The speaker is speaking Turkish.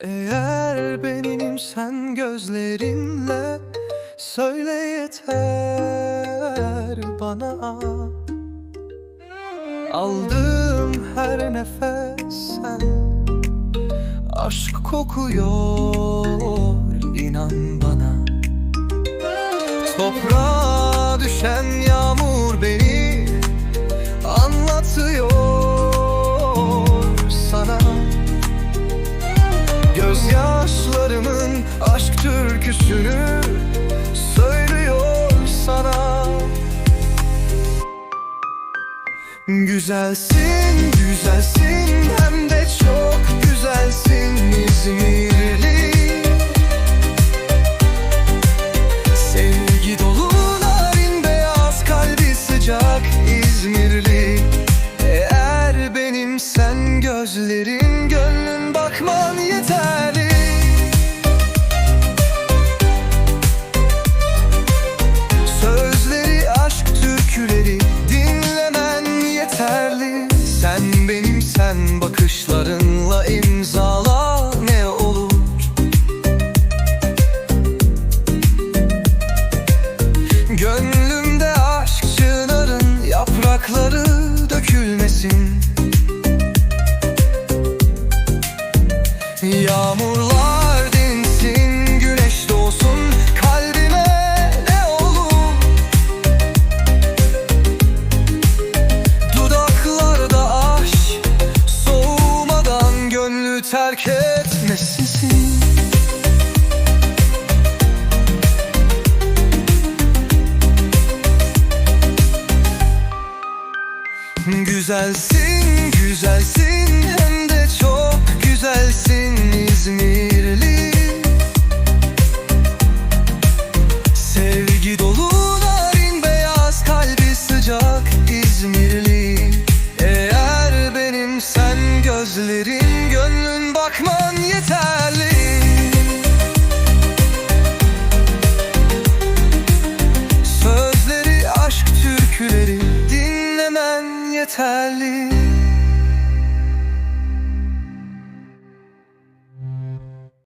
Eğer benim sen gözlerinle Söyle yeter bana. Aldığım her nefes sen Aşk kokuyor inan bana. Toprağa düşen türküsünü söylüyor sana. Güzelsin, güzelsin hem de çok güzelsin İzmirli. Sevgi dolu narin beyaz kalbi sıcak İzmirli. Eğer benim sen gözlerin Sen benim sen bakışlarınla imzala ne olur. Gönlümde aşk çınarın yaprakları dökülmesin. Yağmurlar terk etmesin Güzelsin, güzelsin hem de çok güzelsin İzmirli. Sevgi dolu narin beyaz kalbi sıcak İzmirli. Eğer benim sen gözlerin gönlün খালি